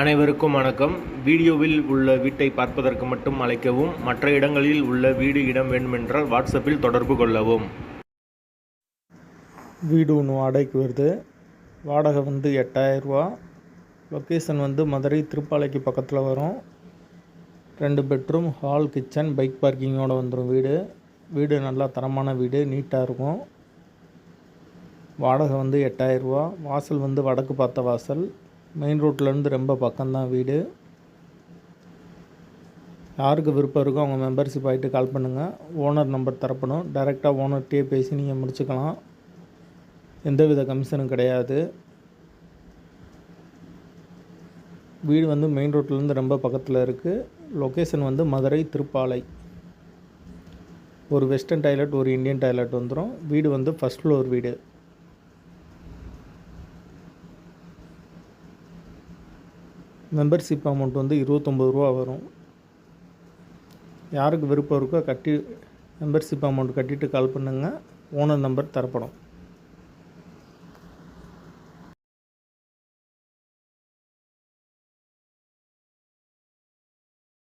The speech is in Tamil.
அனைவருக்கும் வணக்கம். வீடியோவில் உள்ள வீட்டை பார்ப்பதற்கு மட்டும் அழைக்கவும் மற்ற இடங்களில் உள்ள வீடு இடம் வேண்டுமென்றால் வாட்ஸ்அப்பில் தொடர்பு கொள்ளவும். வீடு ஒன்று வாடகைக்கு வருது. வாடகை வந்து எட்டாயிரரூவா லொக்கேஷன் வந்து மதுரை திருப்பாலைக்கு பக்கத்தில் வரும். ரெண்டு பெட்ரூம் ஹால் கிச்சன் பைக் பார்க்கிங்கோடு வந்துடும் வீடு. வீடு நல்லா தரமான வீடு நீட்டாக இருக்கும். வாடகை வந்து எட்டாயிரரூவா வாசல் வந்து வடக்கு பார்த்த வாசல். மெயின் ரோட்லேருந்து ரொம்ப பக்கம்தான் வீடு. யாருக்கு விருப்பம் இருக்கோ அவங்க மெம்பர்ஷிப் ஆகிட்டு கால் பண்ணுங்கள் ஓனர் நம்பர் தரப்படும். டைரெக்டாக ஓனர்கிட்டே பேசி நீங்கள் முடிச்சுக்கலாம். எந்தவித கமிஷனும் கிடையாது. வீடு வந்து மெயின் ரோட்லேருந்து ரொம்ப பக்கத்தில் இருக்குது லொக்கேஷன் வந்து மதுரை திருப்பாலை. ஒரு வெஸ்டர்ன் டாய்லெட் ஒரு இந்தியன் டாய்லெட் வந்துடும் வீடு வந்து ஃபஸ்ட் ஃப்ளோர் வீடு. மெம்பர்ஷிப் அமௌண்ட் வந்து இருபத்தொம்பது ரூபா வரும். யாருக்கு விருப்பம் இருக்கோ கட்டி மெம்பர்ஷிப் அமௌண்ட் கட்டிட்டு கால் பண்ணுங்கள் ஓனர் நம்பர் தரப்படும்.